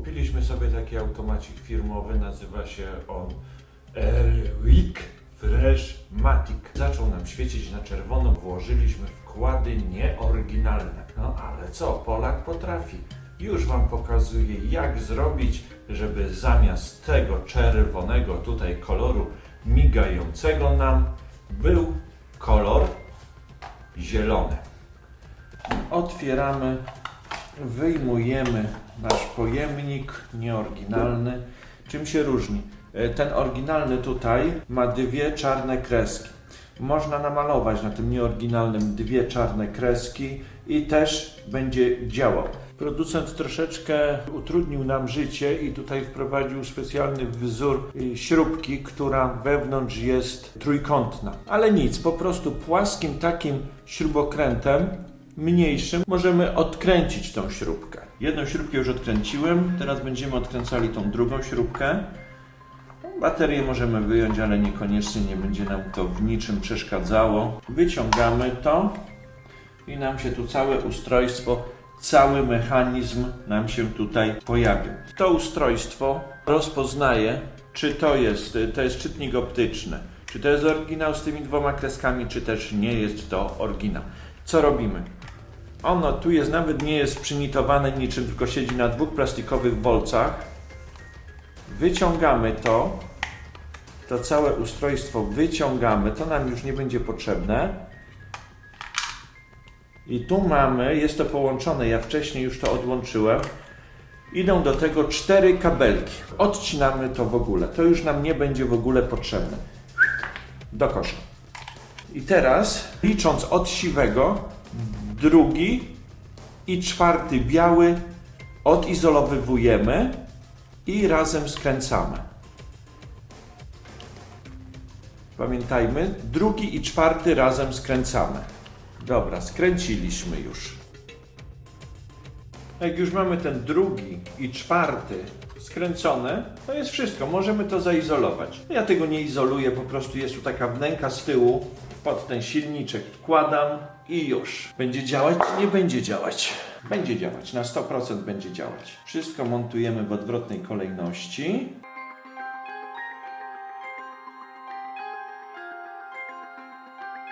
Kupiliśmy sobie taki automacik firmowy, nazywa się on Airwick Fresh Matic. Zaczął nam świecić na czerwono, włożyliśmy wkłady nieoryginalne. No ale co, Polak potrafi. Już Wam pokazuję, jak zrobić, żeby zamiast tego czerwonego tutaj koloru migającego nam był kolor zielony. Otwieramy, wyjmujemy nasz pojemnik nieoryginalny. Czym się różni? E, Ten oryginalny tutaj ma dwie czarne kreski. Można namalować na tym nieoryginalnym dwie czarne kreski i też będzie działał. Producent troszeczkę utrudnił nam życie i tutaj wprowadził specjalny wzór śrubki, która wewnątrz jest trójkątna. Ale nic, po prostu płaskim takim śrubokrętem mniejszym możemy odkręcić tą śrubkę. Jedną śrubkę już odkręciłem, teraz będziemy odkręcali tą drugą śrubkę. Baterię możemy wyjąć, ale niekoniecznie nie będzie nam to w niczym przeszkadzało. Wyciągamy to i nam się tu całe ustrojstwo, cały mechanizm nam się tutaj pojawia. To ustrojstwo rozpoznaje, czy to jest, to jest czytnik optyczny, czy to jest oryginał z tymi dwoma kreskami, czy też nie jest to oryginał. Co robimy? Ono tu jest, nawet nie jest przynitowane niczym, tylko siedzi na dwóch plastikowych bolcach. Wyciągamy to, to całe ustrojstwo wyciągamy, to nam już nie będzie potrzebne. I tu mamy, jest to połączone, ja wcześniej już to odłączyłem. Idą do tego cztery kabelki. Odcinamy to w ogóle. To już nam nie będzie w ogóle potrzebne. Do kosza. I teraz, licząc od siwego, drugi i czwarty biały odizolowywujemy i razem skręcamy. Pamiętajmy, drugi i czwarty razem skręcamy. Dobra, skręciliśmy już. Jak już mamy ten drugi i czwarty skręcone, to jest wszystko. Możemy to zaizolować. Ja tego nie izoluję, po prostu jest tu taka wnęka z tyłu. Pod ten silniczek wkładam i już. Będzie działać czy nie będzie działać? Będzie działać, na 100% będzie działać. Wszystko montujemy w odwrotnej kolejności.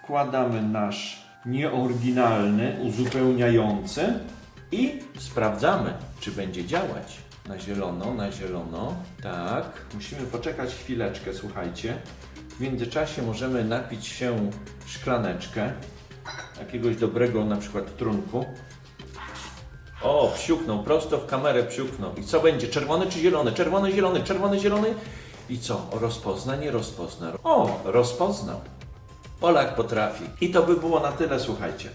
Wkładamy nasz nieoryginalny, uzupełniający i sprawdzamy, czy będzie działać. Na zielono, na zielono. Tak, musimy poczekać chwileczkę, słuchajcie. W międzyczasie możemy napić się szklaneczkę jakiegoś dobrego na przykład trunku. O, psiuknął, prosto w kamerę psiuknął. I co będzie? Czerwony czy zielony? Czerwony, zielony, czerwony, zielony. I co? Rozpozna, nie rozpozna. O, rozpoznał. Polak potrafi. I to by było na tyle, słuchajcie.